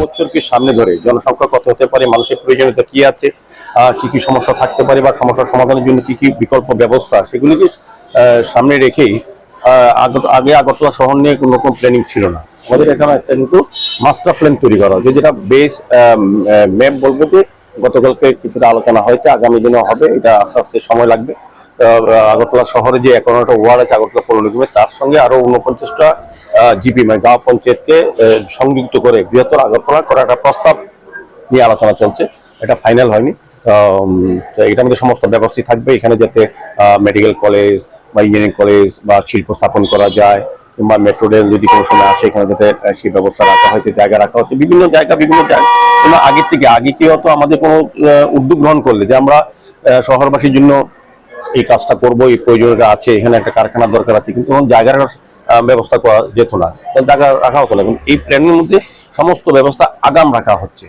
বছরকে সামনে ধরে। জনসংখ্যা কত হতে পারে, মানুষের প্রয়োজনীয়তা কি আছে কি কি সমস্যা থাকতে পারে বা সমস্যার সমাধানের জন্য কি কি বিকল্প ব্যবস্থা, সেগুলিকে সামনে রেখেই আগে আগরতলা শহর নিয়ে কোনো রকম প্ল্যানিং ছিল না। আমাদের এখানে একটা কিন্তু মাস্টার প্ল্যান তৈরি করা হয়েছে, যেটা বেশ ম্যাপ বলব যে গতকালকে কিছুটা আলোচনা হয়েছে, আগামী দিনে হবে, এটা আস্তে আস্তে সময় লাগবে। আগরতলা শহরে যে একান্নটা ওয়ার্ড আছে, আগরতলা পৌর নিগমে তার সঙ্গে আরও উনপঞ্চাশটা জিপি মানে গাঁও পঞ্চায়েতকে সংযুক্ত করে বৃহত্তর আগরতলা করার একটা প্রস্তাব নিয়ে আলোচনা চলছে। এটা ফাইনাল হয়নি। এটার মধ্যে সমস্ত ব্যবস্থা থাকবে এখানে যাতে মেডিকেল কলেজ বা ইঞ্জিনিয়ারিং কলেজ বা শিল্প স্থাপন করা যায়, কিংবা মেট্রো রেল যদি কোনো সময় আসে, এখানে যাতে সেই ব্যবস্থা রাখা হয়েছে, জায়গা রাখা হচ্ছে বিভিন্ন জায়গা বিভিন্ন জায়গা। আগের থেকে, আগে কি হতো আমাদের কোনো উদ্যোগ গ্রহণ করলে যে আমরা শহরবাসীর জন্য এই কাজটা করব, এই প্রয়োজনটা আছে, এখানে একটা কারখানার দরকার আছে, কিন্তু তখন জায়গার ব্যবস্থা করা যেত না। জায়গা রাখা হতো না। এই প্ল্যানের মধ্যে সমস্ত ব্যবস্থা আগাম রাখা হচ্ছে।